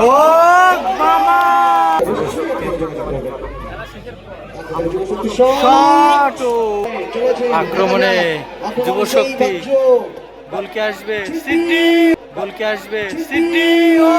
ও মামা! আক্রমণে যুবশক্তি গোলকে আসবে সিটি! গোলকে আসবে সিটি! ও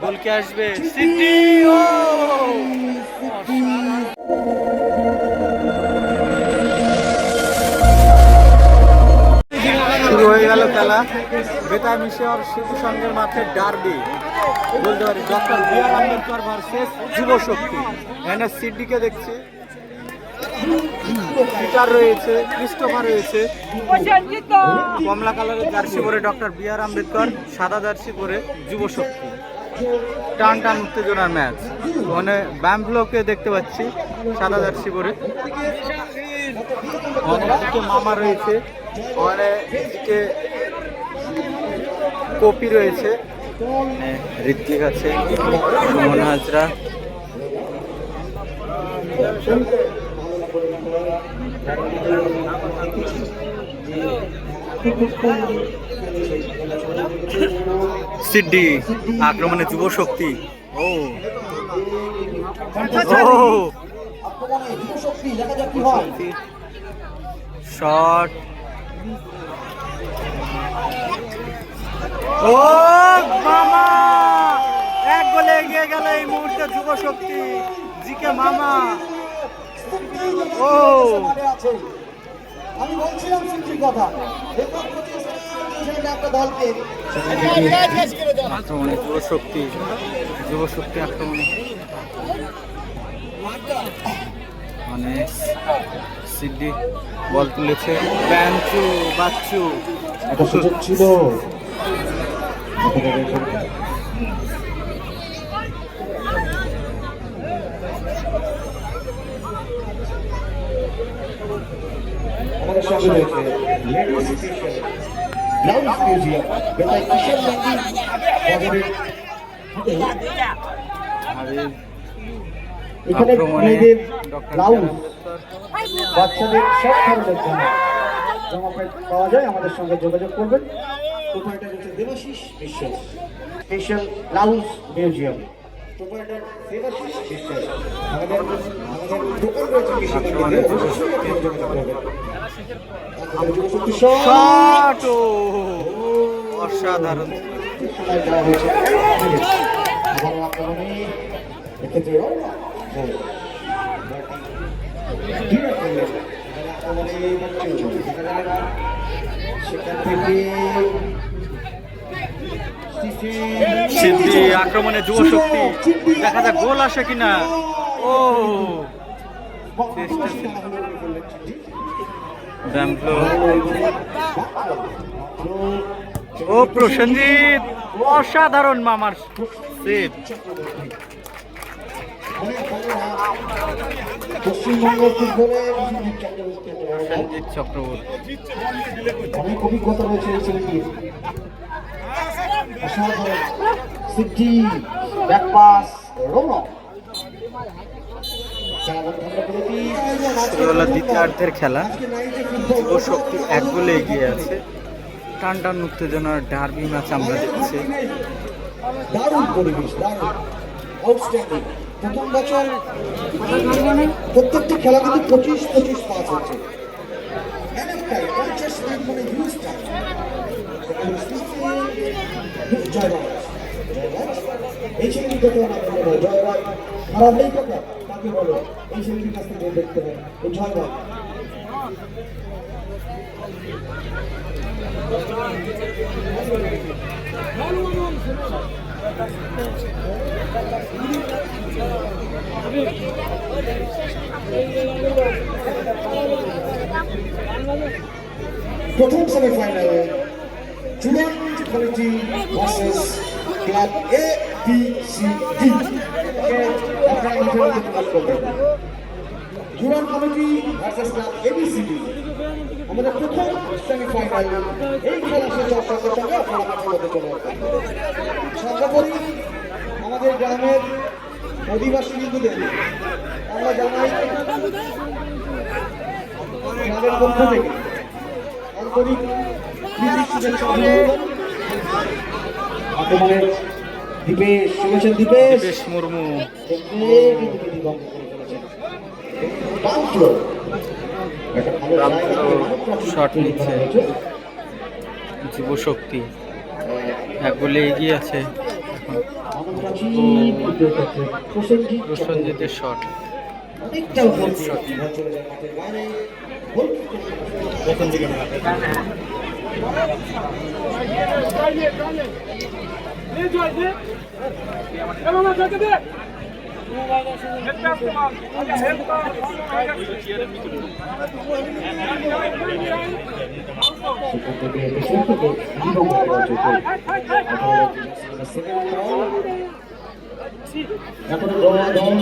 গোলকে আসবে সিটি! ও বেতা মিশর শিশু সংঘের মাঠে derby doctor B R Ambedkar versus Jubo Shakti. এখানে সিডিকে দেখছি। পিটার রয়েছে, ক্রিস্টোফার রয়েছে। কমলা কালারের জার্সি পরে ডক্টর বি আর আম্বেদকর, সাদা জার্সি পরে যুব শক্তি। টান টান উত্তেজনার ম্যাচ। মানে ব্যাম্পলোকে দেখতে পাচ্ছি, সাদা জার্সি পরে। মামা রয়েছে। অনেকদিকে কপি রয়েছে। ঋত্বিক আছে সুমন হাজরা। সিডি আক্রমণে যুব শক্তি। ও। ও। শট। ও মামা! এক গোলে এগিয়ে গেল এই মুহূর্তে যুব শক্তি জিকে মামা। ও। আমি বলছিলাম কথা। একটা দলকে আক্রমণে যুব শক্তি আক্রমণে। মানে সিডি বল তুলেছে। ব্যাঞ্চু বাচ্চু। একটা ছিল। আমাদের সঙ্গে রয়েছে লেডিস ব্লাউজ মিউজিয়াম বেতায় কিশোর ল্যান্ডিং বাজারের হাবিব এখানে মেয়েদের ব্লাউজ বাচ্চাদের সব ধরনের জামা। জামা প্যান্ট পাওয়া যায় আমাদের সঙ্গে যোগাযোগ করবেন। প্রোপাইটার হচ্ছে Debashis Biswas. Special blouse museum. Proprietor Debashis Biswas. আমাদের দোকান রয়েছে কৃষি অসাধারণ। এক্ষেত্রে সিদ্ধি আক্রমণে যুব শক্তি। দেখা যাক গোল আসে কিনা। ও। ও প্রসেনজিৎ অসাধারণ মামার পশ্চিমবঙ্গ অনেক অভিজ্ঞতা রয়েছে এই ছেলেটির সিদ্ধি ব্যাকপাস দ্বিতীয়ার্ধের খেলা। যুব শক্তি এক গোলে এগিয়ে আছে। টান টান উত্তেজনার ডার্বি ম্যাচ আমরা দেখছি। দারুণ পরিবেশ, দারুণ। আউটস্ট্যান্ডিং প্রথম বছর প্রত্যেকটি খেলা কিন্তু পঁচিশ পঁচিশ পাস হচ্ছে। মানে এই ছেলেটির কথা আমার জয়রাজ খারাপ নেই কথা তাকে বলো, এই ছেলেটির কাছ থেকে দেখতে হবে জয়রাজ প্রথম সেমিফাইনালে চূড়ান্ত quality versus club A B C D আপনারা নিজের মধ্যে প্রকাশ করবেন জুরান কমিটি ভার্সেস ক্লাব এবিসিডি আমাদের প্রথম সেমিফাইনাল এই খেলা শেষ হওয়ার সঙ্গে সঙ্গে আপনারা চলে সর্বোপরি আমাদের গ্রামের অধিবাসী হিন্দুদের আমরা জানাই গ্রামের পক্ষ থেকে আন্তরিক আক্রমণের দীপেশ শুনেছেন দীপেশ। দীপেশ মুর্মু। শট নিচ্ছে। যুবশক্তি। এক গোলে এগিয়ে আছে প্রসঞ্জিতের শট। অনেকটা এখন দল দল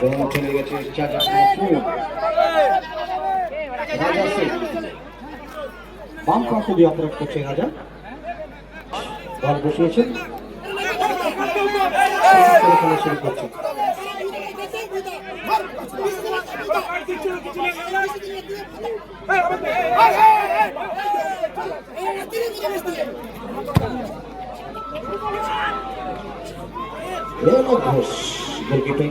বল চলে গেছে চাচা মাহমুদ। রাজা সিং বাম পাশে দিয়ে অপরাধ করছে রাজা বল বসিয়েছেন শুরু করছে। ঘোষ গোলকিপিং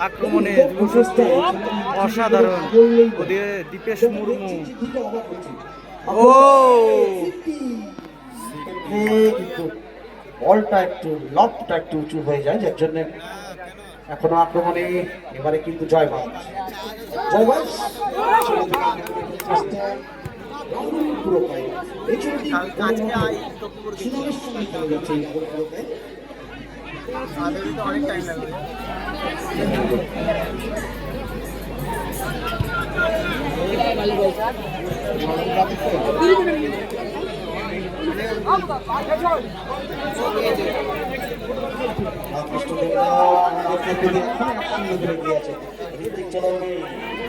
আক্রমণে অসাধারণ। দীপেশ মুর্মু। ও! বলটা একটু লবটা একটু উঁচু হয়ে যায় যার জন্য এখনও আক্রমণে এবারে কিন্তু জয়বাজ জয়বাজ পুরো পায় এই ছেলেটি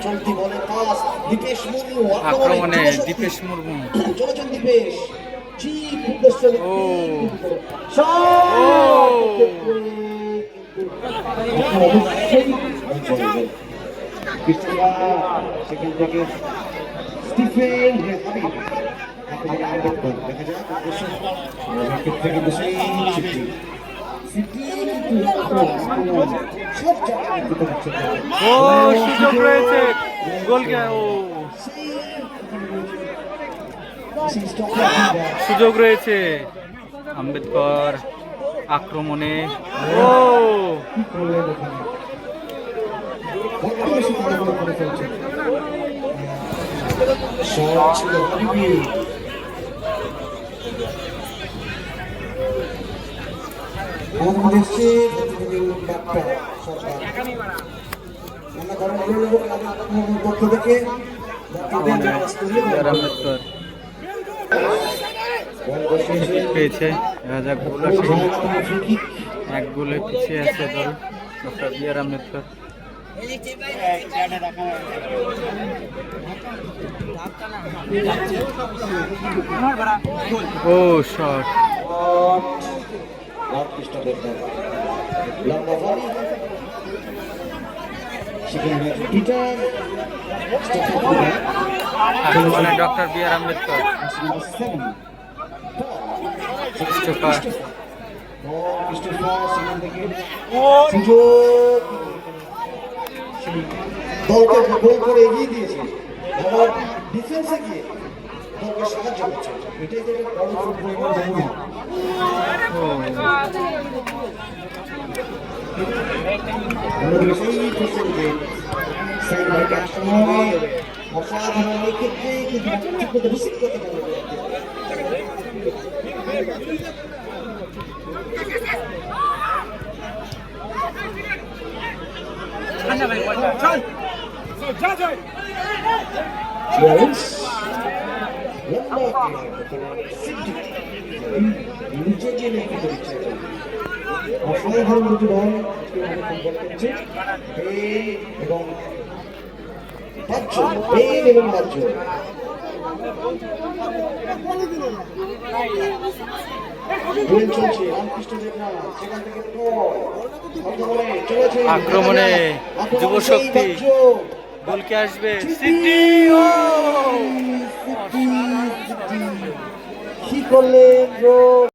চলতি বলে পাস দীপেশ মুর্মু আক্রমণে দীপেশ মুর্মু। চলেছেন দীপেশ। চিপ উদ্দেশ্যে ও। সেখান থেকে স্টিফেন হাবিব দেখা যাক উদ্দেশ্য কিন্তু সেই সিটি সিটি সব জায়গায় ও সুযোগ রয়েছে গোল ও সেই ওখানে রয়েছে। সেই স্টপার দিয়ে সুযোগ রয়েছে। আম্বেদকর আক্রমণে। ও! আম্বেদকর। পেয়েছে। যাক গোল এক গোলে পিছিয়ে আছে দল। Doctor B Ambedkar. ও শট। লম্বা সেখানে doctor B R Ambedkar. Christopher দলকে গোল করে এগিয়ে দিয়েছে আবার ডিফেন্সে গিয়ে দলকে সাহায্য করছে এটাই বড় নমুনা অন্যদিকে সেই প্রসঙ্গে সাইড ভাইকে একসময় অসাধারণ এই ক্ষেত্রে কিন্তু ঠিক মতো রিসিভ করতে পারবে ক্লিয়ারেন্স লম্বা সিদ্ধি এবং এবং আক্রমণে যুব শক্তি। বাহ্য। গোলকে আসবে। কি করলেন রো